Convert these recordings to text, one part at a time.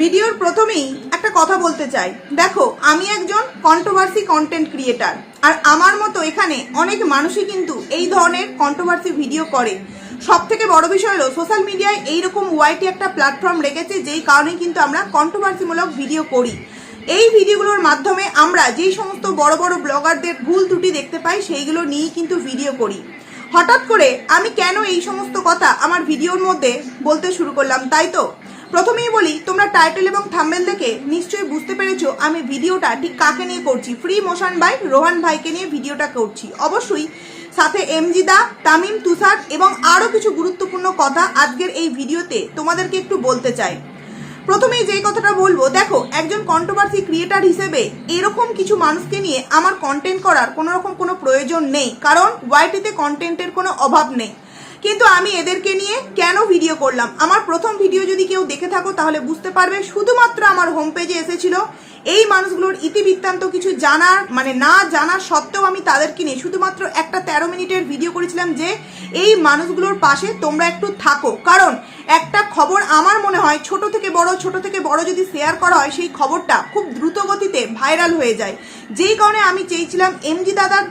ভিডিওর প্রথমেই একটা কথা বলতে চাই। দেখো, আমি একজন কন্ট্রোভার্সি কন্টেন্ট ক্রিয়েটার আর আমার মতো এখানে অনেক মানুষই কিন্তু এই ধরনের কন্ট্রোভার্সি ভিডিও করে। সব থেকে বড় বিষয় হলো সোশ্যাল মিডিয়ায় এইরকম ওয়াইটি একটা প্ল্যাটফর্ম রেখেছে, যেই কারণে কিন্তু আমরা কন্ট্রোভার্সিমূলক ভিডিও করি। এই ভিডিওগুলোর মাধ্যমে আমরা যেই সমস্ত বড় বড় ব্লগারদের ভুল ত্রুটি দেখতে পাই, সেইগুলো নিয়েই কিন্তু ভিডিও করি। হঠাৎ করে আমি কেন এই সমস্ত কথা আমার ভিডিওর মধ্যে বলতে শুরু করলাম, তাই তো? প্রথমেই বলি, তোমরা টাইটেল এবং থাম্বেল দেখে নিশ্চয়ই বুঝতে পেরেছ আমি ভিডিওটা ঠিক কাকে নিয়ে করছি। ফ্রি মোশন বাই রোহান ভাইকে নিয়ে ভিডিওটা করছি। অবশ্যই সাথে এমজিদা তামিম তুষার এবং আরও কিছু গুরুত্বপূর্ণ কথা আজকের এই ভিডিওতে তোমাদেরকে একটু বলতে চাই। প্রথমেই যেই কথাটা বলব, দেখো, একজন কন্ট্রোভার্সি ক্রিয়েটার হিসেবে এরকম কিছু মানুষকে নিয়ে আমার কন্টেন্ট করার কোনো রকম কোনো প্রয়োজন নেই। কারণ ওয়াইটিতে কন্টেন্টের কোনো অভাব নেই। কিন্তু আমি এদেরকে নিয়ে কেন ভিডিও করলাম? আমার প্রথম ভিডিও যদি কেউ দেখে থাকো, তাহলে বুঝতে পারবে শুধুমাত্র আমার হোম পেজে এসেছিল এই মানুষগুলোর ইতিবৃত্তান্ত কিছু জানার মানে না জানা সত্ত্বেও আমি তাদেরকে নিয়ে শুধুমাত্র একটা তেরো মিনিটের ভিডিও করেছিলাম যে এই মানুষগুলোর পাশে তোমরা একটু থাকো। কারণ একটা খবর আমার মনে হয় ছোট থেকে বড়, ছোট থেকে বড় যদি শেয়ার করা হয়, সেই খবরটা খুব দ্রুত গতিতে ভাইরাল হয়ে যায়। যেই কারণে আমি চেয়েছিলাম এমজি দাদার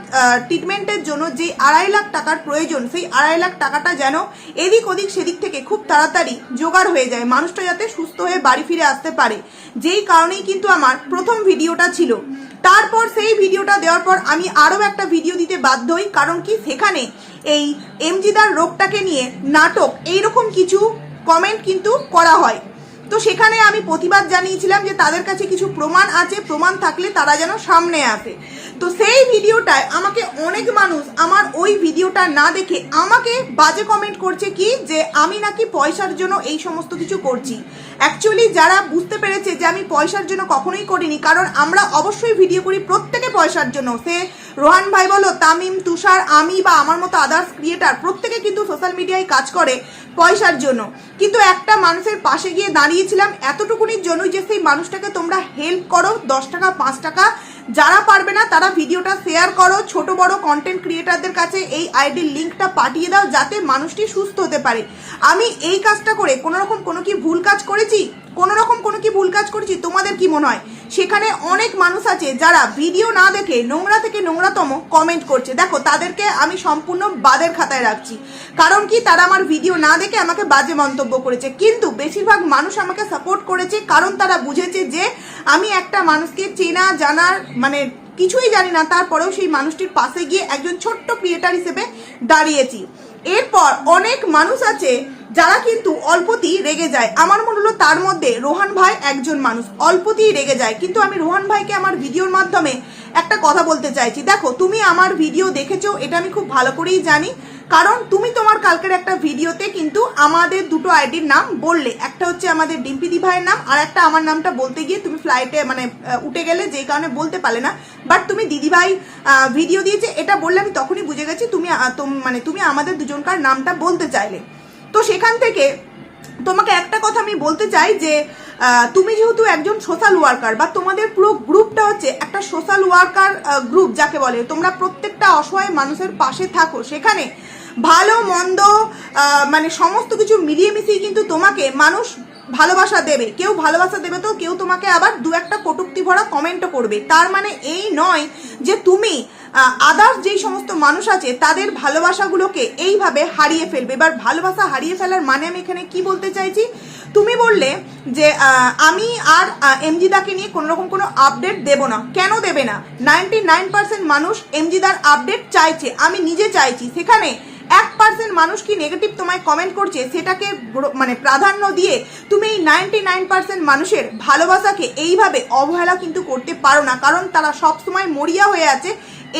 ট্রিটমেন্টের জন্য যে আড়াই লাখ টাকার প্রয়োজন, সেই আড়াই লাখ টাকাটা যেন এদিক ওদিক সেদিক থেকে খুব তাড়াতাড়ি জোগাড় হয়ে যায়। মানুষটা যাতে সুস্থ হয়ে বাড়ি ফিরে আসতে পারে। যেই কারণেই কিন্তু আমার প্রথম ভিডিওটা ছিল। তারপর সেই ভিডিওটা দেওয়ার পর আমি আরও একটা ভিডিও দিতে বাধ্য হই, কারণ কি সেখানে এই এমজিদার রোগটাকে নিয়ে নাটক এইরকম কিছু কমেন্ট কিন্তু করা হয়। তো সেখানে আমি প্রতিবাদ জানিয়েছিলাম যে তাদের কাছে কিছু প্রমাণ আছে, প্রমাণ থাকলে তারা যেন সামনে আসে। তো সেই ভিডিওটায় আমাকে অনেক মানুষ আমার ওই ভিডিওটা না দেখে আমাকে বাজে কমেন্ট করছে কি যে আমি নাকি পয়সার জন্য এই সমস্ত কিছু করছি। অ্যাকচুয়ালি যারা বুঝতে পেরেছে যে আমি পয়সার জন্য কখনোই করিনি, কারণ আমরা অবশ্যই ভিডিও করি প্রত্যেকে পয়সার জন্য। সে রোহান ভাই বলো, তামিম, তুষার, আমি বা আমার মতো আদার্স ক্রিয়েটার প্রত্যেকে কিন্তু সোশ্যাল মিডিয়ায় কাজ করে পয়সার জন্য। কিন্তু একটা মানুষের পাশে গিয়ে দাঁড়িয়েছিলাম এতটুকুনির জন্য যে সেই মানুষটাকে তোমরা হেল্প করো, দশ টাকা, পাঁচ টাকা, যারা তারা ভিডিওটা শেয়ার করো, ছোট বড় কন্টেন্ট ক্রিয়েটারদের কাছে এই আইডির লিঙ্কটা পাঠিয়ে দাও যাতে মানুষটি সুস্থ হতে পারে। আমি এই কাজটা করে কোনো রকম কোনো কি ভুল কাজ করেছি? কোনো রকম কোনো কি ভুল কাজ করেছি? তোমাদের কি মনে হয়? সেখানে অনেক মানুষ আছে যারা ভিডিও না দেখে নোংরা থেকে নোংরাতম কমেন্ট করছে। দেখো, তাদেরকে আমি সম্পূর্ণ বাদের খাতায় রাখছি। কারণ কি? তারা আমার ভিডিও না দেখে আমাকে বাজে মন্তব্য করেছে। কিন্তু বেশিরভাগ মানুষ আমাকে সাপোর্ট করেছে কারণ তারা বুঝেছে যে আমি একটা মানুষকে চেনা, জানার মানে কিছুই জানি না, তারপরেও সেই মানুষটির পাশে গিয়ে একজন ছোট্ট ক্রিয়েটার হিসেবে দাঁড়িয়েছি। এরপর অনেক মানুষ আছে যারা কিন্তু অল্পতেই রেগে যায়। আমার মনে হলো তার মধ্যে রোহান ভাই একজন মানুষ, অল্পতেই রেগে যায়। কিন্তু আমি রোহান ভাইকে আমার ভিডিওর মাধ্যমে একটা কথা বলতে চাইছি। দেখো, তুমি আমার ভিডিও দেখেছ, এটা আমি খুব ভালো করেই জানি। কারণ তুমি তোমার কালকের একটা ভিডিওতে কিন্তু আমাদের দুটো আইডির নাম বললে। একটা হচ্ছে আমাদের ডিম্পিদি ভাইয়ের নাম, আর একটা আমার নামটা বলতে গিয়ে তুমি ফ্লাইটে মানে উঠে গেলে যেই কারণে বলতে পারলে না। বাট তুমি দিদিভাই ভিডিও দিয়েছে, এটা বললে আমি তখনই বুঝে গেছি তুমি মানে তুমি আমাদের দুজনকার নামটা বলতে চাইলে। তো সেখান থেকে তোমাকে একটা কথা আমি বলতে চাই যে তুমি যেহেতু একজন সোশ্যাল ওয়ার্কার বা তোমাদের পুরো গ্রুপটা হচ্ছে একটা সোশ্যাল ওয়ার্কার গ্রুপ যাকে বলে, তোমরা প্রত্যেকটা অসহায় মানুষের পাশে থাকো। সেখানে ভালো, মন্দ মানে সমস্ত কিছু মিলিয়ে মিশিয়ে কিন্তু তোমাকে মানুষ ভালোবাসা দেবে। কেউ ভালোবাসা দেবে তো, কেউ তোমাকে আবার দু একটা কটুক্তি ভরা কমেন্টও করবে। তার মানে এই নয় যে তুমি আদার্স যেই সমস্ত মানুষ আছে, তাদের ভালোবাসাগুলোকে এইভাবে হারিয়ে ফেলবে। এবার ভালোবাসা হারিয়ে ফেলার মানে আমি এখানে কি বলতে চাইছি? তুমি বললে যে আমি আর এমজিদাকে নিয়ে কোনো রকম কোনো আপডেট দেব না। কেন দেবে না? নাইনটি নাইন পার্সেন্ট মানুষ এমজিদার আপডেট চাইছে। আমি নিজে চাইছি। সেখানে এক পার্সেন্ট মানুষ কি নেগেটিভ তোমায় কমেন্ট করছে? সেটাকে মানে প্রাধান্য দিয়ে তুমি এই নাইনটি নাইন পার্সেন্ট মানুষের ভালোবাসাকে এইভাবে অবহেলা কিন্তু করতে পারো না। কারণ তারা সবসময় মরিয়া হয়ে আছে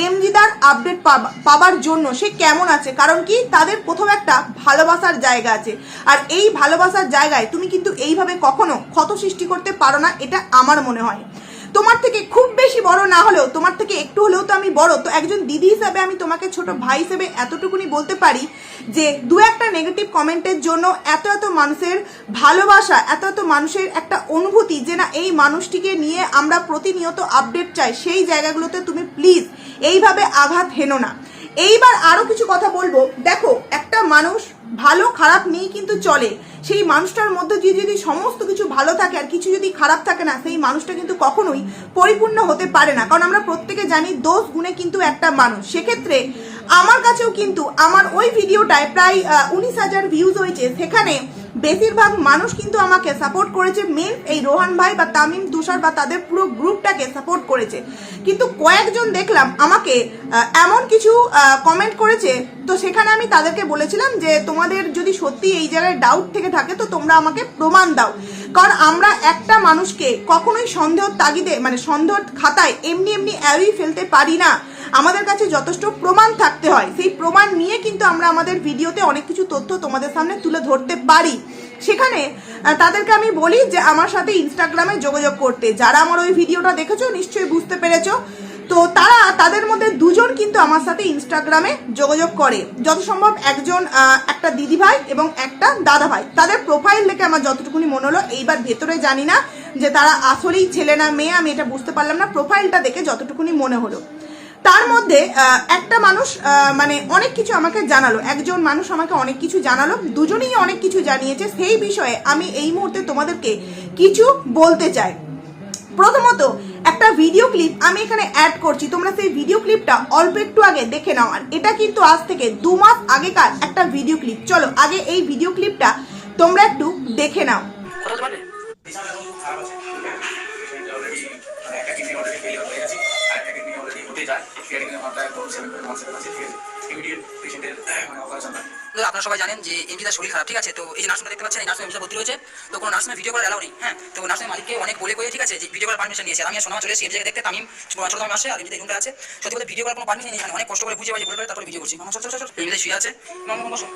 এমজিদার আপডেট পাবার জন্য। সে কেমন আছে? কারণ কি? তাদের প্রথম একটা ভালোবাসার জায়গা আছে। আর এই ভালোবাসার জায়গায় তুমি কিন্তু এইভাবে কখনো ক্ষত সৃষ্টি করতে পারো না, এটা আমার মনে হয়। তোমার থেকে খুব বেশি বড় না হলেও, তোমার থেকে একটু হলেও তো আমি বড়। তো একজন দিদি হিসাবে আমি তোমাকে ছোট ভাই হিসেবে এতটুকুনি বলতে পারি যে, দু একটা নেগেটিভ কমেন্টের জন্য এত এত মানুষের ভালোবাসা, এত এত মানুষের একটা অনুভূতি যে না, এই মানুষটিকে নিয়ে আমরা প্রতিনিয়ত আপডেট চাই, সেই জায়গাগুলোতে তুমি প্লিজ এইভাবে আঘাত হেনো না। এইবার আরও কিছু কথা বলব। দেখো, একটা মানুষ ভালো খারাপ নিয়েই কিন্তু চলে। সেই মানুষটার মধ্যে দিয়ে যদি সমস্ত কিছু ভালো থাকে আর কিছু যদি খারাপ থাকে না, সেই মানুষটা কিন্তু কখনোই পরিপূর্ণ হতে পারে না। কারণ আমরা প্রত্যেকে জানি দোষ গুণে কিন্তু একটা মানুষ। সেক্ষেত্রে আমার কাছেও কিন্তু আমার ওই ভিডিওটায় প্রায় উনিশ হাজার ভিউজ হয়েছে। সেখানে বেশিরভাগ মানুষ কিন্তু আমাকে সাপোর্ট করেছে মেন এই রোহান ভাই বা তামিম তুষার বা তাদের পুরো গ্রুপটাকে সাপোর্ট করেছে। কিন্তু কয়েকজন দেখলাম আমাকে এমন কিছু কমেন্ট করেছে, তো সেখানে আমি তাদেরকে বলেছিলাম যে, তোমাদের যদি সত্যি এই জায়গায় ডাউট থেকে থাকে, তো তোমরা আমাকে প্রমাণ দাও। কারণ আমরা একটা মানুষকে কখনোই সন্দেহ তাগিদে মানে সন্দেহ খাতায় এমনি এমনি অ্যাওই ফেলতে পারি না। আমাদের কাছে যথেষ্ট প্রমাণ থাকতে হয়। সেই প্রমাণ নিয়ে কিন্তু আমরা আমাদের ভিডিওতে অনেক কিছু তথ্য তোমাদের সামনে তুলে ধরতে পারি। সেখানে তাদেরকে আমি বলি যে আমার সাথে ইনস্টাগ্রামে যোগাযোগ করতে। যারা আমার ওই ভিডিওটা দেখেছ, নিশ্চয়ই বুঝতে পেরেছ। তো তারা তাদের মধ্যে দুজন কিন্তু আমার সাথে ইনস্টাগ্রামে যোগাযোগ করে। যত সম্ভব একজন একটা দিদি ভাই এবং একটা দাদা ভাই তাদের প্রোফাইল দেখে আমার যতটুকুনি মনে হলো, এইবার ভেতরে জানি না যে তারা আসলেই ছেলে না মেয়ে, আমি এটা বুঝতে পারলাম না। প্রোফাইলটা দেখে যতটুকুনি মনে হলো। তার মধ্যে একটা মানুষ মানে অনেক কিছু আমাকে জানালো। একজন মানুষ আমাকে অনেক কিছু জানালো। দুজনেই অনেক কিছু জানিয়েছে। সেই বিষয়ে আমি এই মুহূর্তে তোমাদেরকে কিছু বলতে চাই। প্রথমত একটা ভিডিও ক্লিপ আমি এখানে অ্যাড করছি। তোমরা সেই ভিডিও ক্লিপটা অল্প একটু আগে দেখে নাও। আর এটা কিন্তু আজ থেকে দু মাস আগেকার একটা ভিডিও ক্লিপ চলো, আগে এই ভিডিও ক্লিপটা তোমরা একটু দেখে নাও। যায়। ক্রিয়েটিনের মাত্রা একদম সেভেন পয়েন্ট ওয়ান সেভেন ঠিক আছে। ইমিডিয়েট পেশেন্টের মানে অপারেশন হয় তো আপনারা সবাই জানেন যে এমডিদার শরীর খারাপ ঠিক আছে তো এই নার্সিংটা দেখতে পাচ্ছেন এই নার্সিং ভর্তি রয়েছে তো কোনো নার্সিং ভিডিও করার অ্যালাউ নেই হ্যাঁ তো নার্সিং মালিককে অনেক বলে করে ঠিক আছে যে ভিডিও করার পারমিশন নিয়েছে আমি সোনা চলে এসেছি এই জায়গায় দেখতে তামিম ছোট আমি আসে আর এমনিতে রুমটা আছে সত্যি কথা ভিডিও করার কোনো পারমিশন নেই অনেক কষ্ট করে বুঝে বাজে বলে তারপরে ভিডিও করছি মামা চল চল চল এমনিতে শুয়ে আছে মামা বসো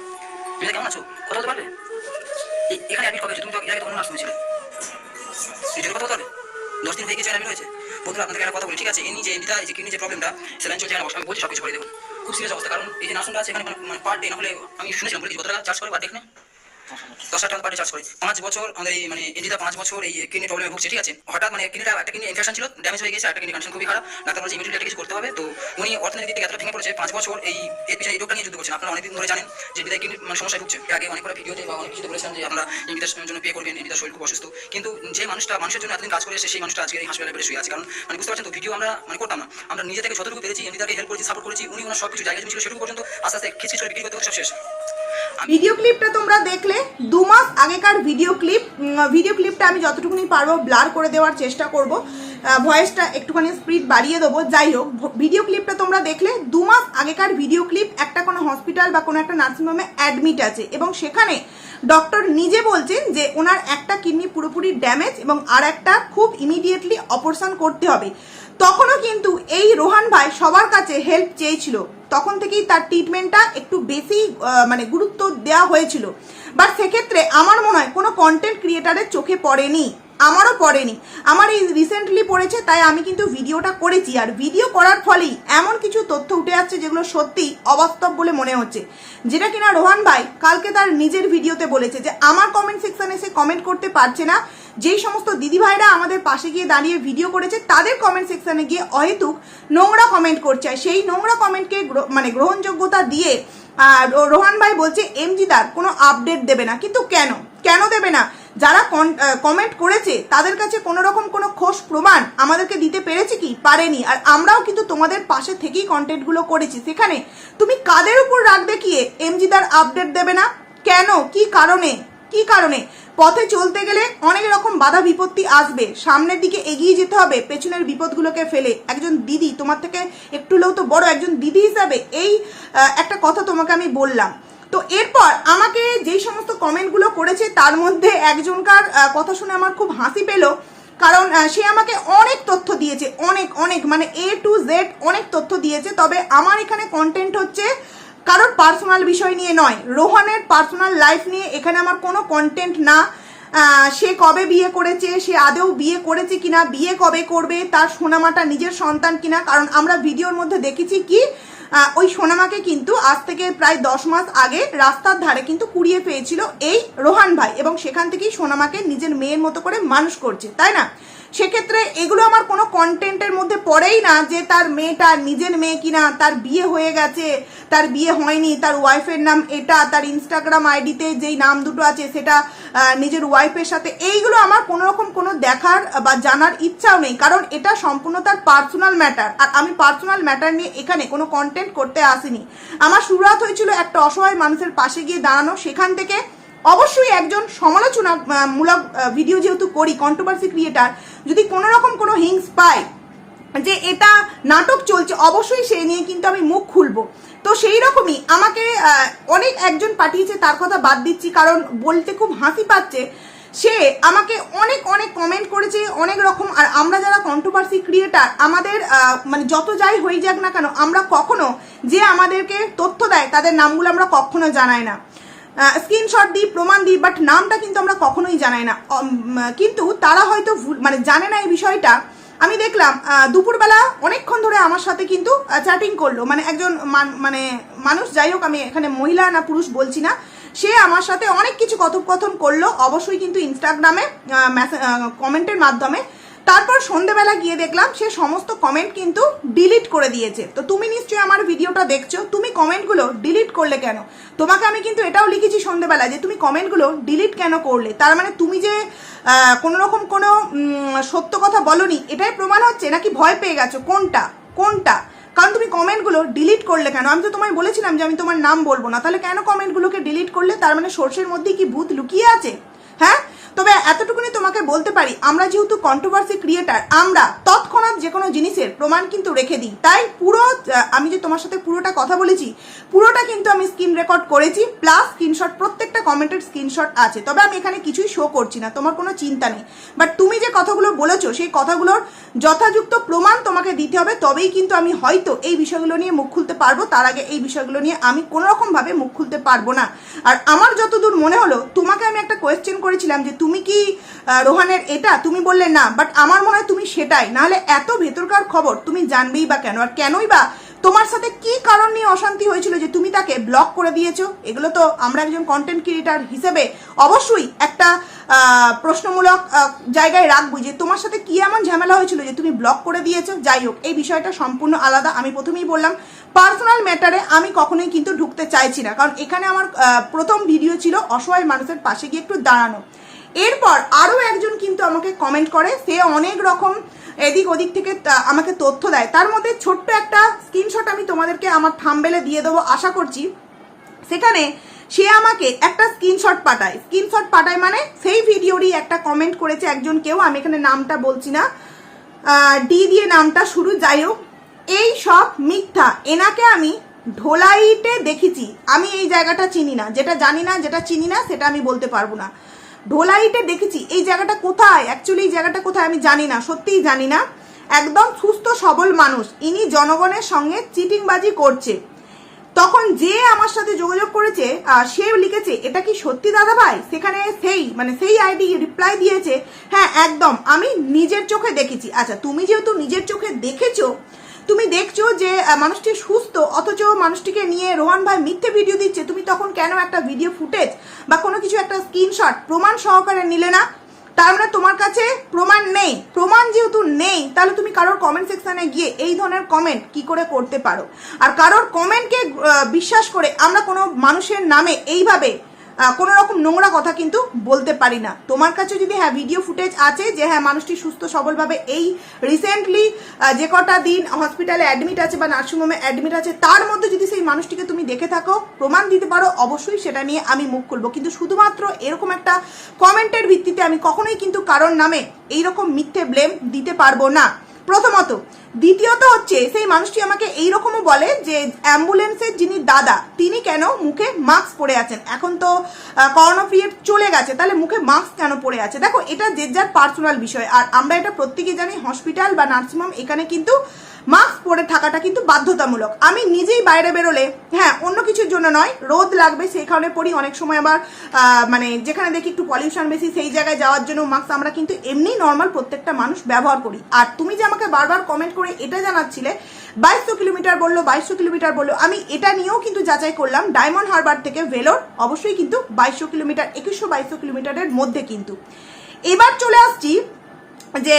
এমনিতে কেমন আছো কথা বলতে পারবে এখানে অ্যাডমিট কবে তুমি তো এর আগে কোনো নার্স এই জন্য কথা বলতে দশ দিন হয়ে গেছে অ্যাডমিট হয়েছে বন্ধুরা আপনাদের একটা কথা বলি ঠিক আছে এমনি যে এমনিটা এই যে কিডনি যে প্রবলেমটা সেটা চলছে এখানে বসে আমি বলছি সব কিছু করে দেবো খুব সিরিয়াস অবস্থা। কারণ এই যে নার্সিংটা আছে, এখানে মানে পার ডে না হলে আমি শুনেছিলাম বলে টাকা চার্জ করে বা এখানে দশ হাজার টাকা চার্জ করে। পাঁচ বছর, আমাদের এই মানে এমনিটা পাঁচ বছর এই কিডনি প্রবলেমে ভুগছে, ঠিক আছে? হঠাৎ মানে কিডনিটা একটা কিডনি ইনফেকশন ছিল ড্যামেজ হয়ে গেছে একটা কিডনি কন্ডিশন খুবই খারাপ। ডাক্তার বলছে ইমিডিয়েটলি কিছু করতে হবে। তো উনি অর্থনৈতিক থেকে এতটা ভেঙে পড়েছে, পাঁচ বছর এই এই বিষয়ে এই নিয়ে যুদ্ধ করছেন। আপনারা অনেকদিন ধরে জানেন যে বিদায় কিডনি মানে সমস্যায় ভুগছে। এর আগে অনেক ভিডিওতে বা অনেক কিছুতে বলেছিলাম যে আমরা ইমিতার জন্য পে করবেন ইমিতার শরীর খুব অসুস্থ। কিন্তু যে মানুষটা, মানুষের জন্য এতদিন কাজ করে এসে সেই মানুষটা আজকে এই হাসপাতালে বেড়ে শুয়ে আছে। কারণ মানে বুঝতে পারছেন তো ভিডিও আমরা মানে করতাম না। আমরা নিজে থেকে যতটুকু পেরেছি এমনিতাকে হেল্প করেছি সাপোর্ট করেছি, উনি ওনার সব কিছু জায়গা জমি ছিল, সেটুকু পর্যন্ত আস্তে আস্তে খিচখিচ করে বিক্রি করতে সব শেষ। ভিডিও ক্লিপটা তোমরা দেখলে, দু মাস আগেকার ভিডিও ক্লিপ ভিডিও ক্লিপটা আমি যতটুকুনি পারব ব্লার করে দেওয়ার চেষ্টা করব। ভয়েসটা একটুখানি স্পিড বাড়িয়ে দেবো। যাই হোক ভিডিও ক্লিপটা তোমরা দেখলে, দু মাস আগেকার ভিডিও ক্লিপ একটা কোনো হসপিটাল বা কোনো একটা নার্সিংহোমে অ্যাডমিট আছে এবং সেখানে ডক্টর নিজে বলছেন যে ওনার একটা কিডনি পুরোপুরি ড্যামেজ এবং আর একটা খুব ইমিডিয়েটলি অপারেশন করতে হবে। তখনও কিন্তু এই রোহান ভাই সবার কাছে হেল্প চেয়েছিল। তখন থেকেই তার ট্রিটমেন্টটা একটু বেশি মানে গুরুত্ব দেওয়া হয়েছিল। বাট সেক্ষেত্রে আমার মনে হয় কোনো কন্টেন্ট ক্রিয়েটারের চোখে পড়েনি। আমারও পড়েনি। আমার এই রিসেন্টলি পড়েছে, তাই আমি কিন্তু ভিডিওটা করেছি। আর ভিডিও করার ফলেই এমন কিছু তথ্য উঠে আসছে যেগুলো সত্যি অবাস্তব বলে মনে হচ্ছে। যেটা কিনা রোহান ভাই কালকে তার নিজের ভিডিওতে বলেছে যে, আমার কমেন্ট সেকশানে সে কমেন্ট করতে পারছে না। যেই সমস্ত দিদি ভাইরা আমাদের পাশে গিয়ে দাঁড়িয়ে ভিডিও করেছে, তাদের কমেন্ট সেকশানে গিয়ে অহেতুক নোংরা কমেন্ট করছে। সেই নোংরা কমেন্টকে মানে গ্রহণযোগ্যতা দিয়ে রোহান ভাই বলছে এমজিদার কোনো আপডেট দেবে না। কিন্তু কেন? কেন দেবে না? যারা কমেন্ট করেছে, তাদের কাছে কোনো রকম কোনো খোঁজ প্রমাণ আমাদেরকে দিতে পেরেছে কি? পারেনি। আর আমরাও কিন্তু তোমাদের পাশে থেকেই কন্টেন্টগুলো করেছি। সেখানে তুমি কাদের উপর রাগ দেখিয়ে এমজিদার আপডেট দেবে না? কেন? কি কারণে? কি কারণে? পথে চলতে গেলে অনেক রকম বাধা বিপত্তি আসবে। সামনের দিকে এগিয়ে যেতে হবে, পেছনের বিপদগুলোকে ফেলে। একজন দিদি, তোমার থেকে একটু হলেও তো বড় একজন দিদি হিসাবে এই একটা কথা তোমাকে আমি বললাম। তো এরপর আমাকে যেই সমস্ত কমেন্টগুলো করেছে, তার মধ্যে একজনকার কথা শুনে আমার খুব হাসি পেল। কারণ সে আমাকে অনেক তথ্য দিয়েছে, অনেক অনেক মানে এ টু জেড অনেক তথ্য দিয়েছে। তবে আমার এখানে কন্টেন্ট হচ্ছে কারোর পার্সোনাল বিষয় নিয়ে নয়। রোহানের পার্সোনাল লাইফ নিয়ে এখানে আমার কোনো কন্টেন্ট না। সে কবে বিয়ে করেছে, সে আদেও বিয়ে করেছে কিনা, বিয়ে কবে করবে, তার সোনামাটা নিজের সন্তান কিনা, কারণ আমরা ভিডিওর মধ্যে দেখেছি কি ওই সোনামাকে কিন্তু আজ থেকে প্রায় দশ মাস আগে রাস্তার ধারে কিন্তু কুড়িয়ে পেয়েছিল এই রোহান ভাই এবং সেখান থেকেই সোনামাকে নিজের মেয়ের মতো করে মানুষ করছে, তাই না? সেক্ষেত্রে এগুলো আমার কোনো কন্টেন্টের মধ্যে পড়েই না যে তার মেয়েটা নিজের মেয়ে কিনা, তার বিয়ে হয়ে গেছে, তার বিয়ে হয়নি, তার ওয়াইফের নাম এটা, তার ইনস্টাগ্রাম আইডিতে যেই নাম দুটো আছে সেটা নিজের ওয়াইফের সাথে, এইগুলো আমার কোনো রকম কোনো দেখার বা জানার ইচ্ছাও নেই। কারণ এটা সম্পূর্ণ তার পার্সোনাল ম্যাটার আর আমি পার্সোনাল ম্যাটার নিয়ে এখানে কোনো কন্টেন্ট করতে আসিনি। আমার শুরুয়াত হয়েছিল একটা অসহায় মানুষের পাশে গিয়ে দাঁড়ানো। সেখান থেকে অবশ্যই একজন সমালোচনা মূলক ভিডিও যেহেতু করি কন্ট্রোভার্সি ক্রিয়েটার যদি কোনো রকম কোনো হিংস পায় যে এটা নাটক চলছে, অবশ্যই সেই নিয়ে কিন্তু আমি মুখ খুলবো। তো সেই রকমই আমাকে অনেক একজন পাঠিয়েছে, তার কথা বাদ দিচ্ছি, কারণ বলতে খুব হাসি পাচ্ছে। সে আমাকে অনেক অনেক কমেন্ট করেছে, অনেক রকম, আর আমরা যারা কন্ট্রোভার্সি ক্রিয়েটার আমাদের মানে যত যাই হয়ে যাক না কেন, আমরা কখনো যে আমাদেরকে তথ্য দেয়, তাদের নামগুলো আমরা কখনো জানাই না। স্ক্রিনশট দিই, প্রমাণ দিই বাট নামটা কিন্তু আমরা কখনোই জানাই না। কিন্তু তারা হয়তো মানে জানে না এই বিষয়টা। আমি দেখলাম দুপুরবেলা অনেকক্ষণ ধরে আমার সাথে কিন্তু চ্যাটিং করল। মানে একজন মানে মানুষ, যাই হোক, আমি এখানে মহিলা না পুরুষ বলছি না। সে আমার সাথে অনেক কিছু কথোপকথন করল। অবশ্যই কিন্তু ইনস্টাগ্রামে কমেন্টের মাধ্যমে। তারপর সন্ধেবেলা গিয়ে দেখলাম সে সমস্ত কমেন্ট কিন্তু ডিলিট করে দিয়েছে। তো তুমি নিশ্চয়ই আমার ভিডিওটা দেখছ, তুমি কমেন্টগুলো ডিলিট করলে কেন? তোমাকে আমি কিন্তু এটাও লিখেছি সন্ধেবেলা যে তুমি কমেন্টগুলো ডিলিট কেন করলে? তার মানে তুমি যে কোনো রকম কোনো সত্য কথা বলনি, এটাই প্রমাণ হচ্ছে নাকি ভয় পেয়ে গেছো? কোনটা? কোনটা? কারণ তুমি কমেন্টগুলো ডিলিট করলে কেন? আমি তো তোমায় বলেছিলাম যে আমি তোমার নাম বলব না। তাহলে কেন কমেন্টগুলোকে ডিলিট করলে? তার মানে সর্ষের মধ্যে কি ভূত লুকিয়ে আছে? হ্যাঁ? তবে এতটুকুনি তোমাকে বলতে পারি আমরা যেহেতু কন্ট্রোভার্সি ক্রিয়েটার আমরা তৎক্ষণাৎ যে জিনিসের প্রমাণ কিন্তু রেখে দিই। তাই পুরো আমি যে তোমার সাথে পুরোটা কথা বলেছি, পুরোটা কিন্তু আমি স্ক্রিন রেকর্ড করেছি, প্লাস স্ক্রিনশট, প্রত্যেকটা কমেন্টের স্ক্রিনশট আছে। তবে আমি এখানে কিছুই শো করছি না, তোমার কোনো চিন্তা নেই। বাট তুমি যে কথাগুলো বলেছ, সেই কথাগুলোর যথাযুক্ত প্রমাণ তোমাকে দিতে হবে, তবেই কিন্তু আমি হয়তো এই বিষয়গুলো নিয়ে মুখ খুলতে পারব, তার আগে এই বিষয়গুলো নিয়ে আমি কোনো রকম মুখ খুলতে পারব না। আর আমার যতদূর মনে হলো, তোমাকে আমি একটা কোয়েশ্চেন করেছিলাম যে, তুমি কি রোহানের এটা? তুমি বললে, না। বাট আমার মনে হয় তুমি সেটাই। নাহলে এত ভেতরকার খবর তুমি জানবেই বা কেন, আর কেনই বা? তোমার সাথে কি কারণ নিয়ে অশান্তি হয়েছিল যে তুমি তাকে ব্লক করে দিয়েছ? এগুলো তো আমরা একজন কন্টেন্ট ক্রিয়েটার হিসেবে অবশ্যই একটা প্রশ্নমূলক জায়গায় রাখব যে তোমার সাথে কি এমন ঝামেলা হয়েছিল যে তুমি ব্লক করে দিয়েছ? যাই হোক, এই বিষয়টা সম্পূর্ণ আলাদা। আমি প্রথমেই বললাম পার্সোনাল ম্যাটারে আমি কখনোই কিন্তু ঢুকতে চাইছি না। কারণ এখানে আমার প্রথম ভিডিও ছিল অসহায় মানুষের পাশে গিয়ে একটু দাঁড়ানো। এরপর আরও একজন কিন্তু আমাকে কমেন্ট করে। সে অনেক রকম এদিক ওদিক থেকে আমাকে তথ্য দেয়। তার মধ্যে ছোট্ট একটা স্ক্রিনশট আমি তোমাদেরকে আমার থাম্বেলে দিয়ে দেবো, আশা করছি। সেখানে সে আমাকে একটা স্ক্রিনশট পাঠায়। স্ক্রিনশট পাঠায় মানে সেই ভিডিওরই একটা কমেন্ট করেছে একজন কেউ, আমি এখানে নামটা বলছি না। ডি দিয়ে নামটা শুরু, যাই হোক। এই সব মিথ্যা। এনাকে আমি ঢোলাইতে দেখেছি। আমি এই জায়গাটা চিনি না। যেটা জানি না, যেটা চিনি না, সেটা আমি বলতে পারব না। ঢোলাইতে দেখেছি, এই জায়গাটা কোথায়? অ্যাকচুয়ালি এই জায়গাটা কোথায় আমি জানি না, সত্যিই জানি না। একদম সুস্থ, সবল মানুষ, ইনি জনগণের সঙ্গে চিটিংবাজি করছে। তখন যে আমার সাথে যোগাযোগ করেছে সেও লিখেছে, এটা কি সত্যি দাদা ভাই সেখানে সেই মানে সেই আইডি রিপ্লাই দিয়েছে হ্যাঁ একদম, আমি নিজের চোখে দেখেছি। আচ্ছা তুমি যেহেতু নিজের চোখে দেখেছ তুমি দেখছ যে মানুষটি সুস্থ, অথচ মানুষটিকে নিয়ে রোহান ভাই মিথ্যে ভিডিও দিচ্ছে। তুমি তখন কেন একটা ভিডিও ফুটেজ বা কোনো কিছু একটা স্ক্রিনশট প্রমাণ সহকারে নিলে না? তার মানে তোমার কাছে প্রমাণ নেই। প্রমাণ যেহেতু নেই, তাহলে তুমি কারোর কমেন্ট সেকশনে গিয়ে এই ধরনের কমেন্ট কি করে করতে পারো? আর কারোর কমেন্টকে বিশ্বাস করে আমরা কোনো মানুষের নামে এইভাবে কোনো রকম নোংরা কথা কিন্তু বলতে পারি না। তোমার কাছে যদি হ্যাঁ ভিডিও ফুটেজ আছে যে হ্যাঁ মানুষটি সুস্থ, সবলভাবে এই রিসেন্টলি যে কটা দিন হসপিটালে অ্যাডমিট আছে বা নার্সিংহোমে অ্যাডমিট আছে, তার মধ্যে যদি সেই মানুষটিকে তুমি দেখে থাকো, প্রমাণ দিতে পারো, অবশ্যই সেটা নিয়ে আমি মুখ খুলবো। কিন্তু শুধুমাত্র এরকম একটা কমেন্টের ভিত্তিতে আমি কখনোই কিন্তু কারোর নামে এইরকম মিথ্যে ব্লেম দিতে পারব না। প্রথমত, দ্বিতীয়ত হচ্ছে, সেই মানুষটি আমাকে এইরকমও বলে যে অ্যাম্বুলেন্সের যিনি দাদা, তিনি কেন মুখে মাস্ক পরে আছেন? এখন তো করোনা পিরিয়ড চলে গেছে, তাহলে মুখে মাস্ক কেন পরে আছে? দেখো, এটা যে যার পার্সোনাল বিষয়, আর আমরা এটা প্রত্যেকে জানি হসপিটাল বা নার্সিংহোম এখানে কিন্তু মাস্ক পরে থাকাটা কিন্তু বাধ্যতামূলক। আমি নিজেই বাইরে বেরোলে হ্যাঁ অন্য কিছুর জন্য নয়, রোদ লাগবে, সেই কারণে পড়ি। অনেক সময় আবার মানে যেখানে দেখি একটু পলিউশন বেশি, সেই জায়গায় যাওয়ার জন্য মাস্ক আমরা কিন্তু এমনি নর্মাল প্রত্যেকটা মানুষ ব্যবহার করি। আর তুমি যে আমাকে বারবার কমেন্ট করে এটা জানাচ্ছিলে, বাইশশো কিলোমিটার বলল, বাইশশো কিলোমিটার বলল, আমি এটা নিয়েও কিন্তু যাচাই করলাম ডায়মন্ড হারবার থেকে ভেলোর অবশ্যই কিন্তু বাইশশো কিলোমিটার, একুশশো বাইশশো কিলোমিটারের মধ্যে কিন্তু। এবার চলে আসছি যে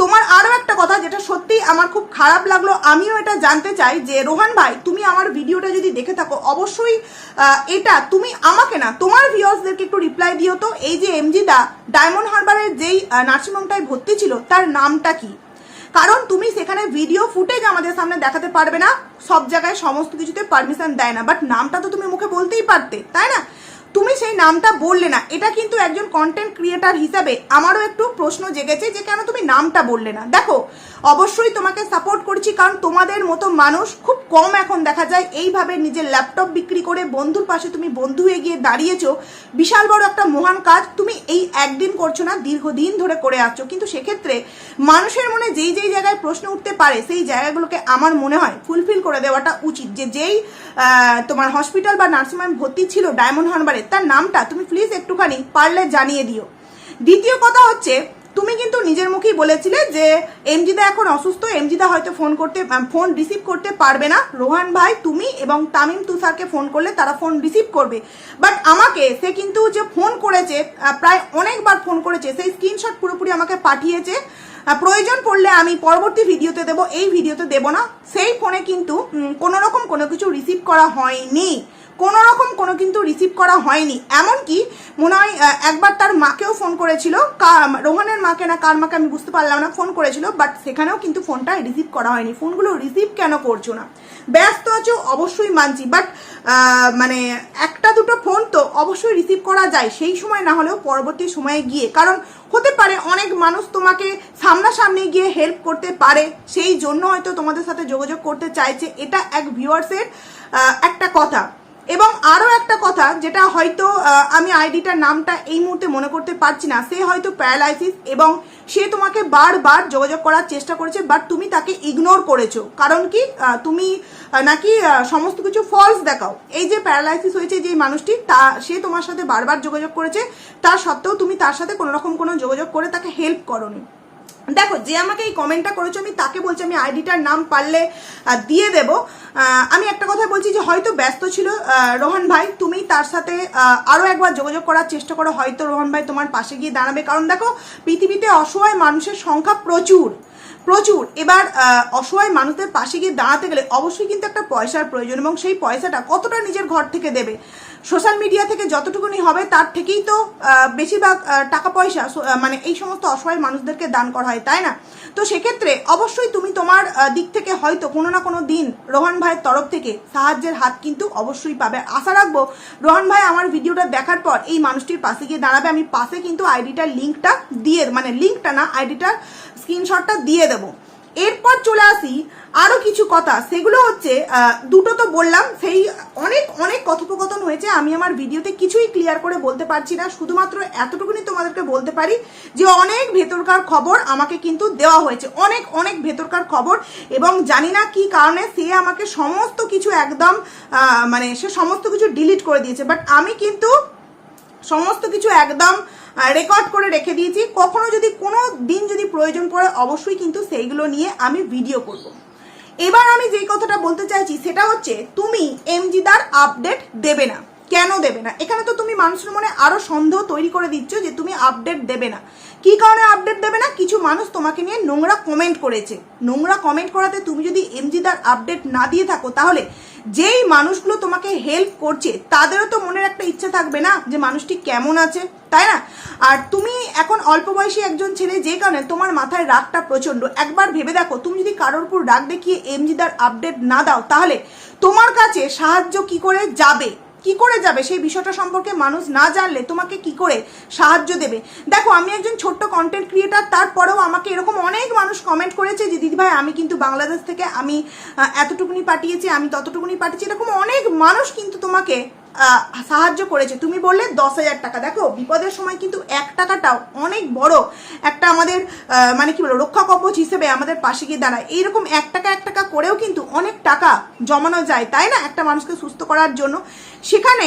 তোমার আরও একটা কথা যেটা সত্যি আমার খুব খারাপ লাগল, আমিও এটা জানতে চাই যে, রোহান ভাই, তুমি আমার ভিডিওটা যদি দেখে থাকো, অবশ্যই এটা তুমি আমাকে না, তোমার ভিউয়ার্সদেরকে একটু রিপ্লাই দিও তো। এই যে এমজি দা ডায়মন্ড হারবারের যেই নার্সিংহোমটায় ভর্তি ছিল, তার নামটা কি? কারণ তুমি সেখানে ভিডিও ফুটেজ আমাদের সামনে দেখাতে পারবে না, সব জায়গায় সমস্ত কিছুতে পারমিশন দেয় না বাট নামটা তো তুমি মুখে বলতেই পারতে, তাই না? তুমি সেই নামটা বললে না। এটা কিন্তু একজন কন্টেন্ট ক্রিয়েটার হিসাবে আমারও একটু প্রশ্ন জেগেছে যে কেন তুমি নামটা বললে না? দেখো অবশ্যই তোমাকে সাপোর্ট করছি, কারণ তোমাদের মতো মানুষ খুব কম এখন দেখা যায়। এইভাবে নিজের ল্যাপটপ বিক্রি করে বন্ধুর পাশে তুমি বন্ধু হয়ে গিয়ে দাঁড়িয়েছো, বিশাল বড় একটা মহান কাজ। তুমি এই একদিন করছ না, দীর্ঘদিন ধরে করে আসছো। কিন্তু সেক্ষেত্রে মানুষের মনে যেই যেই জায়গায় প্রশ্ন উঠতে পারে, সেই জায়গাগুলোকে আমার মনে হয় ফুলফিল করে দেওয়াটা উচিত। যে যেই তোমার হসপিটাল বা নার্সিংহোম ভর্তি ছিল ডায়মন্ড হারবারে, তার নামটা তুমি প্লিজ একটুখানি পারলে জানিয়ে দিও। দ্বিতীয় কথা হচ্ছে তুমি কিন্তু নিজের মুখেই বলেছিলে যে এমজিদা এখন অসুস্থ, এমজিদা হয়তো ফোন করতে ফোন রিসিভ করতে পারবে না। রোহান ভাই, তুমি এবং তামিম তুষারকে ফোন করলে তারা ফোন রিসিভ করবে। বাট আমাকে, সে কিন্তু যে ফোন করেছে প্রায় অনেকবার ফোন করেছে, সেই স্ক্রিনশট পুরোপুরি আমাকে পাঠিয়েছে। প্রয়োজন পড়লে আমি পরবর্তী ভিডিওতে দেব, এই ভিডিওতে দেব না। সেই ফোনে কিন্তু কোনো রকম কোনো কিছু রিসিভ করা হয়নি। কোনো রকম কোনো কিন্তু রিসিভ করা হয়নি। এমনকি মনে হয় একবার তার মাকেও ফোন করেছিল। রোহানের মাকে না কার মাকে আমি বুঝতে পারলাম না ফোন করেছিল বাট সেখানেও কিন্তু ফোনটা রিসিভ করা হয়নি। ফোনগুলো রিসিভ কেন করছ না? ব্যস্ত আছো, অবশ্যই মানছি বাট মানে একটা দুটো ফোন তো অবশ্যই রিসিভ করা যায়। সেই সময় না হলেও পরবর্তী সময়ে গিয়ে। কারণ হতে পারে অনেক মানুষ তোমাকে সামনাসামনি গিয়ে হেল্প করতে পারে, সেই জন্য হয়তো তোমাদের সাথে যোগাযোগ করতে চাইছে। এটা এক ভিউয়ার্সের একটা কথা। এবং আরও একটা কথা, যেটা হয়তো আমি আইডিটার নামটা এই মুহূর্তে মনে করতে পারছি না, সে হয়তো প্যারালাইসিস এবং সে তোমাকে বারবার যোগাযোগ করার চেষ্টা করেছে বাট তুমি তাকে ইগনোর করেছ। কারণ কি? তুমি নাকি সমস্ত কিছু ফলস দেখাও। এই যে প্যারালাইসিস হয়েছে যে মানুষটি, তা, সে তোমার সাথে বারবার যোগাযোগ করেছে, তার সত্ত্বেও তুমি তার সাথে কোনো রকম কোনো যোগাযোগ করে তাকে হেল্প করনি। দেখো, যে আমাকে এই কমেন্টটা করেছ, আমি তাকে বলছি, আমি আইডিটার নাম পারলে দিয়ে দেব। আমি একটা কথা বলছি যে, হয়তো ব্যস্ত ছিল রোহন ভাই, তুমি তার সাথে আরও একবার যোগাযোগ করার চেষ্টা করো, হয়তো রোহন ভাই তোমার পাশে গিয়ে দাঁড়াবে। কারণ দেখো, পৃথিবীতে অসহায় মানুষের সংখ্যা প্রচুর প্রচুর। এবার অসহায় মানুষদের পাশে গিয়ে দাঁড়াতে গেলে অবশ্যই কিন্তু একটা পয়সার প্রয়োজন, এবং সেই পয়সাটা কতটা নিজের ঘর থেকে দেবে? সোশ্যাল মিডিয়া থেকে যতটুকুনি হবে, তার থেকেই তো বেশিরভাগ টাকা পয়সা মানে এই সমস্ত অসহায় মানুষদেরকে দান করা হয়, তাই না? তো সেক্ষেত্রে অবশ্যই তুমি তোমার দিক থেকে হয়তো কোনো না কোনো দিন রোহন ভাইয়ের তরফ থেকে সাহায্যের হাত কিন্তু অবশ্যই পাবে। আশা রাখব, রোহন ভাই আমার ভিডিওটা দেখার পর এই মানুষটির পাশে গিয়ে দাঁড়াবে। আমি পাশে কিন্তু আইডিটার লিঙ্কটা দিয়ে মানে লিঙ্কটা না, আইডিটার স্ক্রিনশটটা দিয়ে দেবো। এরপর চলে আসি আরও কিছু কথা। সেগুলো হচ্ছে দুটো তো বললাম, সেই অনেক অনেক কথোপকথন হয়েছে। আমি আমার ভিডিওতে কিছুই ক্লিয়ার করে বলতে পারছি না, শুধুমাত্র এতটুকুনি তোমাদেরকে বলতে পারি যে অনেক ভেতরকার খবর আমাকে কিন্তু দেওয়া হয়েছে। অনেক অনেক ভেতরকার খবর এবং জানি না কি কারণে সে আমাকে সমস্ত কিছু একদম মানে সে সমস্ত কিছু ডিলিট করে দিয়েছে। বাট আমি কিন্তু সমস্ত কিছু একদম রেকর্ড করে রেখে দিয়েছি। কখনো যদি কোনো দিন যদি প্রয়োজন পড়ে, অবশ্যই কিন্তু সেইগুলো নিয়ে আমি ভিডিও করব। এবার আমি যেই কথাটা বলতে চাইছি, সেটা হচ্ছে, তুমি এমজিদার আপডেট দেবে না। কেন দেবে না? এখানে তো তুমি মানুষের মনে আরও সন্দেহ তৈরি করে দিচ্ছ যে তুমি আপডেট দেবে না। কি কারণে আপডেট দেবে না? কিছু মানুষ তোমাকে নিয়ে নোংরা কমেন্ট করেছে। নোংরা কমেন্ট করাতে তুমি যদি এমজিদার আপডেট না দিয়ে থাকো, তাহলে যেই মানুষগুলো তোমাকে হেল্প করছে, তাদেরও তো মনের একটা ইচ্ছা থাকবে না যে মানুষটি কেমন আছে, তাই না? আর তুমি এখন অল্প বয়সী একজন ছেলে, যে কারণে তোমার মাথায় রাগটা প্রচণ্ড একবার ভেবে দেখো, তুমি যদি কারোর উপর রাগ দেখিয়ে এমজিদার আপডেট না দাও, তাহলে তোমার কাছে সাহায্য কি করে যাবে? কি করে যাবে? সেই বিষয়টা সম্পর্কে মানুষ না জানলে তোমাকে কি করে সাহায্য দেবে? দেখো, আমি একজন ছোট্ট কন্টেন্ট ক্রিয়েটার তারপরেও আমাকে এরকম অনেক মানুষ কমেন্ট করেছে যে দিদিভাই আমি কিন্তু বাংলাদেশ থেকে আমি এতটুকুনি পাঠিয়েছি, আমি ততটুকুনি পাঠিয়েছি। এরকম অনেক মানুষ কিন্তু তোমাকে সাহায্য করেছে। তুমি বললে দশ হাজার টাকা। দেখো, বিপদের সময় কিন্তু এক টাকাটাও অনেক বড় একটা আমাদের মানে কি বলব, রক্ষা কবচ হিসেবে আমাদের পাশে গিয়ে দাঁড়ায়। এইরকম এক টাকা এক টাকা করেও কিন্তু অনেক টাকা জমানো যায়, তাই না? একটা মানুষকে সুস্থ করার জন্য। সেখানে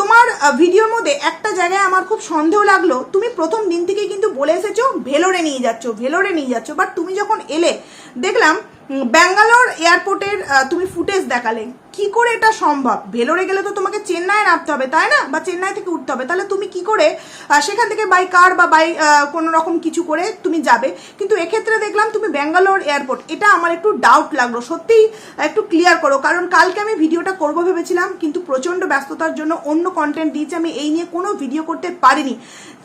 তোমার ভিডিওর মধ্যে একটা জায়গায় আমার খুব সন্দেহ লাগল। তুমি প্রথম দিন থেকেই কিন্তু বলে এসেছ, ভেলোরে নিয়ে যাচ্ছ, ভেলোরে নিয়ে যাচ্ছ। বাট তুমি যখন এলে, দেখলাম ব্যাঙ্গালোর এয়ারপোর্টের তুমি ফুটেজ দেখালে। কি করে এটা সম্ভব? ভেলোরে গেলে তো তোমাকে চেন্নাই নামতে হবে, তাই না? বা চেন্নাই থেকে উঠতে হবে। তাহলে তুমি কি করে সেখান থেকে বাই কার বা বাই কোনো রকম কিছু করে তুমি যাবে। কিন্তু এক্ষেত্রে দেখলাম তুমি ব্যাঙ্গালোর এয়ারপোর্ট এটা আমার একটু ডাউট লাগল। সত্যিই একটু ক্লিয়ার করো, কারণ কালকে আমি ভিডিওটা করব ভেবেছিলাম, কিন্তু প্রচণ্ড ব্যস্ততার জন্য অন্য কন্টেন্ট দিয়েছি, আমি এই নিয়ে কোনো ভিডিও করতে পারিনি।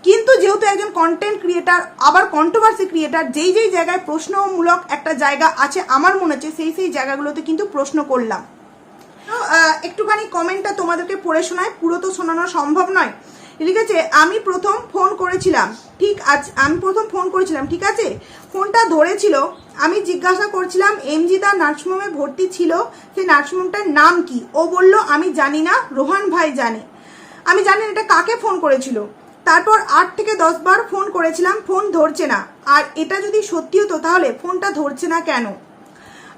কিন্তু যেহেতু একজন কন্টেন্ট ক্রিয়েটার আবার কন্ট্রোভার্সি ক্রিয়েটার যেই যেই জায়গায় প্রশ্নমূলক একটা জায়গা আছে, আমার মনে হচ্ছে সেই সেই জায়গাগুলোতে কিন্তু প্রশ্ন করলাম। একটুখানি কমেন্টটা তোমাদেরকে পড়ে শোনায়। পুরো তো শোনানো সম্ভব নয়। ঠিক আছে? আমি প্রথম ফোন করেছিলাম। ঠিক আছে আমি প্রথম ফোন করেছিলাম। ঠিক আছে? ফোনটা ধরেছিল। আমি জিজ্ঞাসা করছিলাম এমজিদা নার্সিংহোমে ভর্তি ছিল? সেই নার্সিংহোমটার নাম কি? ও বলল, আমি জানি না। রোহান ভাই জানে। আমি জানি না এটা কাকে ফোন করেছিল। তারপর আট থেকে দশ বার ফোন করেছিলাম। ফোন ধরছে না। আর এটা যদি সত্যি হতো, তাহলে ফোনটা ধরছে না কেন?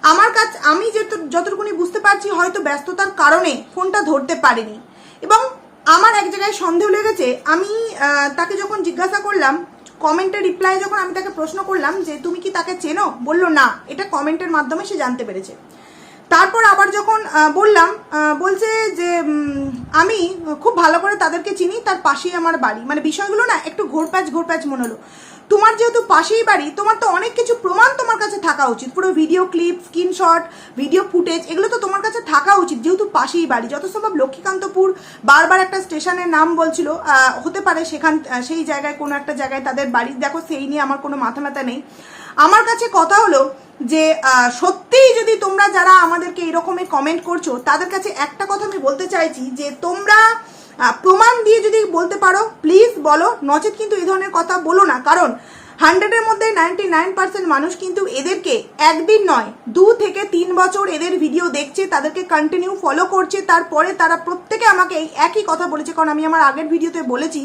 আমার কাছে আমি যেহেতু যতটুকুনি বুঝতে পারছি হয়তো ব্যস্ততার কারণে ফোনটা ধরতে পারিনি। এবং আমার এক জায়গায় সন্দেহ লেগেছে, আমি তাকে যখন জিজ্ঞাসা করলাম, কমেন্টের রিপ্লাই যখন আমি তাকে প্রশ্ন করলাম যে, তুমি কি তাকে চেনো? বলল, না। এটা কমেন্টের মাধ্যমে সে জানতে পেরেছে। তারপর আবার যখন বললাম বলছে যে আমি খুব ভালো করে তাদেরকে চিনি, তার পাশেই আমার বাড়ি। মানে বিষয়গুলো না একটু ঘোরপ্যাচ ঘোরপ্যাচ মনে হলো। তোমার যেহেতু পাশেই বাড়ি, তোমার তো অনেক কিছু প্রমাণ তোমার কাছে থাকা উচিত। পুরো video clip screenshot video footage এগুলো তো তোমার কাছে থাকা উচিত, যেহেতু পাশেই বাড়ি। যত সম্ভব লক্ষ্মীকান্তপুর বারবার একটা স্টেশনের নাম বলছিল হতে পারে সেখান সেই জায়গায়, কোনো একটা জায়গায় তাদের বাড়ি। দেখো, সেই নিয়ে আমার কোনো মাথা ব্যথা নেই। আমার কাছে কথা হলো যে সত্যিই যদি তোমরা যারা আমাদেরকে এরকমই কমেন্ট করছ, তাদের কাছে একটা কথা আমি বলতে চাইছি যে, তোমরা প্রমাণ দিয়ে যদি বলতে পারো প্লিজ বলো। নচেত কিন্তু এই ধরনের কথা বলো না। কারণ হান্ড্রেডের মধ্যে নাইনটি নাইন পার্সেন্ট মানুষ কিন্তু এদেরকে একদিন নয়, দু থেকে তিন বছর এদের ভিডিও দেখছে, তাদেরকে কন্টিনিউ ফলো করছে, তারপরে তারা প্রত্যেকে আমাকে এই একই কথা বলেছে, কারণ আমি আমার আগের ভিডিওতে বলেছি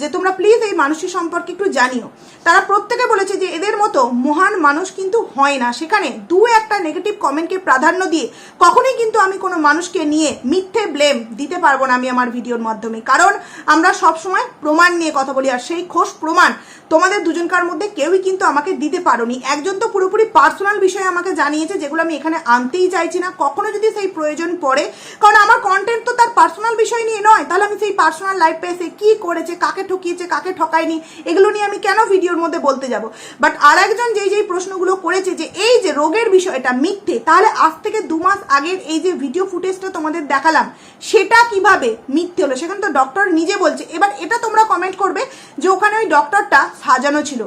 যে তোমরা প্লিজ এই মানুষের সম্পর্কে একটু জানিও। তারা প্রত্যেকে বলেছে যে এদের মতো মহান মানুষ কিন্তু হয় না। সেখানে দু একটা নেগেটিভ কমেন্টকে প্রাধান্য দিয়ে কখনোই কিন্তু আমি কোনো মানুষকে নিয়ে মিথ্যে ব্লেম দিতে পারব না আমি আমার ভিডিওর মাধ্যমে। কারণ আমরা সব সময় প্রমাণ নিয়ে কথা বলি, আর সেই খোশ প্রমাণ তোমাদের দুজনকার মধ্যে কেউই কিন্তু আমাকে দিতে পারোনি। একজন তো পুরোপুরি পার্সোনাল বিষয়ে আমাকে জানিয়েছে যেগুলো আমি এখানে আনতেই চাইছি না। কখনো যদি সেই প্রয়োজন পড়ে, কারণ আমার কন্টেন্ট তো তার পার্সোনাল বিষয় নিয়ে নয়, তাহলে আমি সেই পার্সোনাল লাইফে এসে কী করেছে, কাকে ঠকিয়েছে, কাকে ঠকায়নি, এগুলো নিয়ে আমি কেন ভিডিওর মধ্যে বলতে যাব? বাট আর একজন যেই যেই প্রশ্নগুলো করেছে যে এই যে রোগের বিষয়টা মিথ্যে, তাহলে আজ থেকে দু মাস আগের এই যে ভিডিও ফুটেজটা তোমাদের দেখালাম, সেটা কীভাবে মিথ্যে হলো? সেখানে তো ডক্টর নিজে বলছে। এবার এটা তোমরা কমেন্ট করবে যে ওখানে ওই ডক্টরটা সাজানো ছিল।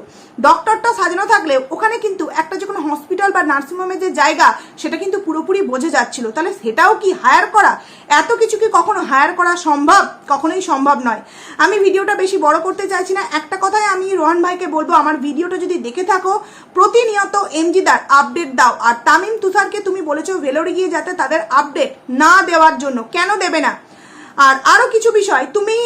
ডক্টরটা সাজানো থাকলে ওখানে কিন্তু একটা যে কোনো হসপিটাল বা নার্সিংহোমের যে জায়গা, সেটা কিন্তু পুরোপুরি বোঝা যাচ্ছিল। তাহলে সেটাও কি হায়ার করা? এত কিছু কি কখনো হায়ার করা সম্ভব? কখনোই সম্ভব নয়। আমি ভিডিওটা বেশি বড় করতে চাইছি না। একটা কথাই আমি রোহান ভাইকে বলব, আমার ভিডিওটা যদি দেখে থাকো, প্রতিনিয়ত এমজিদার আপডেট দাও। আর তামিম তুষারকে তুমি বলেছ ভেলোরে গিয়ে যাতে তাদের আপডেট না দেওয়ার জন্য। কেন দেবে না? আর আরও কিছু বিষয়, তুমি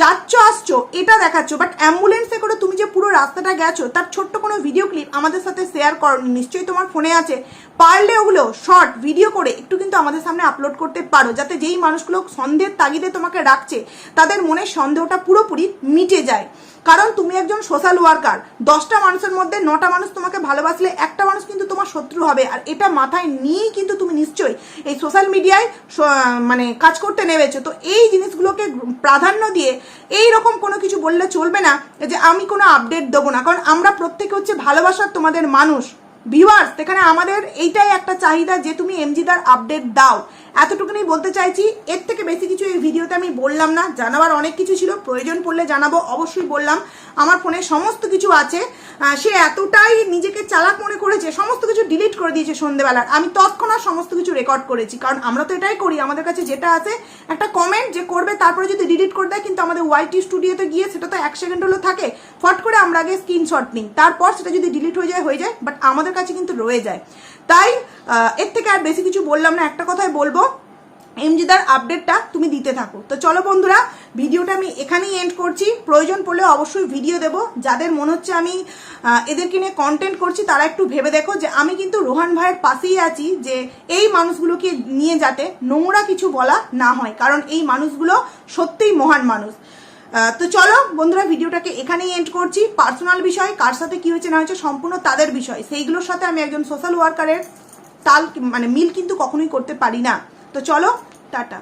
যাচ্ছ, আসছো, এটা দেখাচ্ছ বাট অ্যাম্বুলেন্সে করে তুমি যে পুরো রাস্তাটা গেছো, তার ছোট্ট কোনো ভিডিও ক্লিপ আমাদের সাথে শেয়ার করো, নিশ্চয়ই তোমার ফোনে আছে পারলে ওগুলো শর্ট ভিডিও করে একটু কিন্তু আমাদের সামনে আপলোড করতে পারো, যাতে যেই মানুষগুলো সন্দেহের তাগিদে তোমাকে রাখছে, তাদের মনের সন্দেহটা পুরোপুরি মিটে যায়। কারণ তুমি একজন সোশ্যাল ওয়ার্কার দশটা মানুষের মধ্যে নটা মানুষ তোমাকে ভালোবাসলে একটা মানুষ কিন্তু তোমার শত্রু হবে, আর এটা মাথায় নিয়েই কিন্তু তুমি নিশ্চয়ই এই সোশ্যাল মিডিয়ায় মানে কাজ করতে নেমেছো। তো এই জিনিসগুলোকে প্রাধান্য দিয়ে এই রকম কোনো কিছু বললে চলবে না, যে আমি কোনো আপডেট দেবো না। কারণ আমরা প্রত্যেকে হচ্ছে ভালোবাসার তোমাদের মানুষ। ভিউয়ার্স এখানে আমাদের এইটাই একটা চাহিদা যে তুমি এমজিদার আপডেট দাও। এতটুকুনি বলতে চাইছি, এর থেকে বেশি কিছু এই ভিডিওতে আমি বললাম না, জানাবার অনেক কিছু ছিল, প্রয়োজন পড়লে জানাব, অবশ্যই বললাম। আমার ফোনে সমস্ত কিছু আছে সে এতটাই নিজেকে চালাক মনে করেছে, সমস্ত কিছু ডিলিট করে দিয়েছে সন্ধেবেলার। আমি তৎক্ষণাৎ সমস্ত কিছু রেকর্ড করেছি, কারণ আমরা তো এটাই করি, আমাদের কাছে যেটা আছে, একটা কমেন্ট যে করবে, তারপরে যদি ডিলিট করে দেয়, কিন্তু আমাদের ওয়াইটি স্টুডিওতে গিয়ে সেটা তো এক সেকেন্ড হলো থাকে, ফট করে আমরা আগে স্ক্রিনশট নিই, তারপর সেটা যদি ডিলিট হয়ে যায় হয়ে যায় বাট আমাদের কাছে কিন্তু রয়ে যায়। তাই এর থেকে আর বেশি কিছু বললাম না, একটা কথাই বলব এমজিদার আপডেটটা তুমি দিতে থাকো। তো চলো বন্ধুরা, ভিডিওটা আমি এখানেই এন্ড করছি। প্রয়োজন পড়লে অবশ্যই ভিডিও দেব। যাদের মনে হচ্ছে আমি এদেরকে নিয়ে কন্টেন্ট করছি, তারা একটু ভেবে দেখো যে আমি কিন্তু রোহান ভাইয়ের পাশেই আছি যে এই মানুষগুলোকে নিয়ে যাতে নোংরা কিছু বলা না হয়, কারণ এই মানুষগুলো সত্যিই মহান মানুষ। তো চলো বন্ধুরা, ভিডিওটাকে এখানেই এন্ড করছি। পার্সোনাল বিষয়, কার সাথে কি হয়েছে না হয়েছে সম্পূর্ণ তাদের বিষয়। সেইগুলোর সাথে আমি একজন সোশ্যাল ওয়ার্কারের তাল মানে মিল কিন্তু কখনোই করতে পারি না। তো চলো টাটা।